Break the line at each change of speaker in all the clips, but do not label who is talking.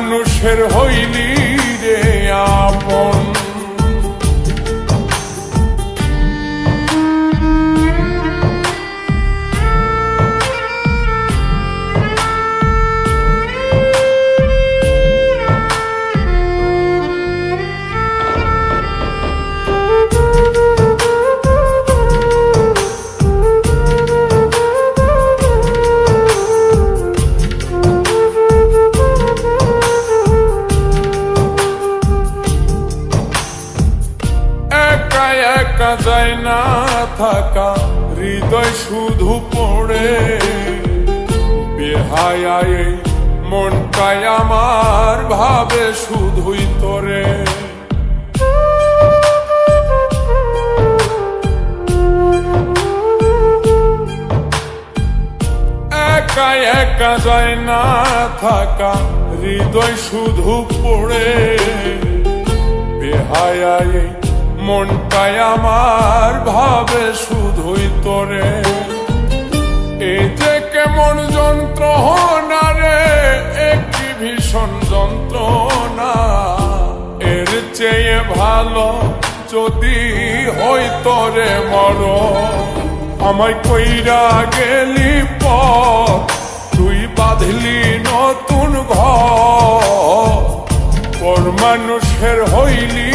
মানুষের হইলি না থাকা, হৃদয় শুধু পড়ে। বেহায় মনটাই আমার ভাবে, শুধুই তোরে। একা একা যায় না থাকা, হৃদয় শুধু পড়ে। বেহায় মনটাই আমার ভাবে শুধুই তোরে। এই যে কেমন যন্ত্রণা রে, একটি ভীষণ যন্ত্রণা। এর চেয়ে ভালো যদি হই তোরে মর আমায় কইরা গেলি পর তুই বাঁধলি নতুন ঘর। পর মানুষের হইলি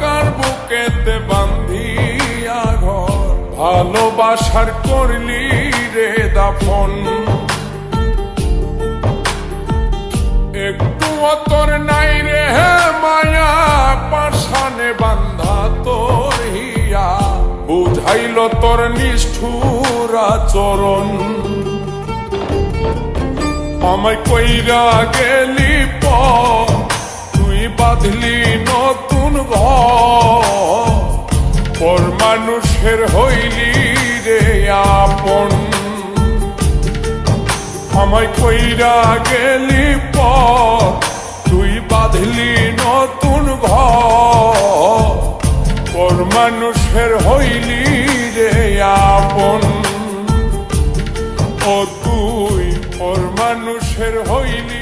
কার বান্ধিয়া ভালোবাসার করলি রে দাফন। একটু অতর নাই রে মায়া পাশানে বান্ধা তোর হিয়া। বুঝাইল তোর নিষ্ঠুরা চরণ আমায় কইরা গেলি প তুই বাঁধলি নতুন ঘর। মানুষের হইলি রে আপন। আমায় কইরা গেলি পর, তুই বাঁধলি নতুন ঘর। মানুষের হইলি রে আপন। ও তুই পর মানুষের হইলি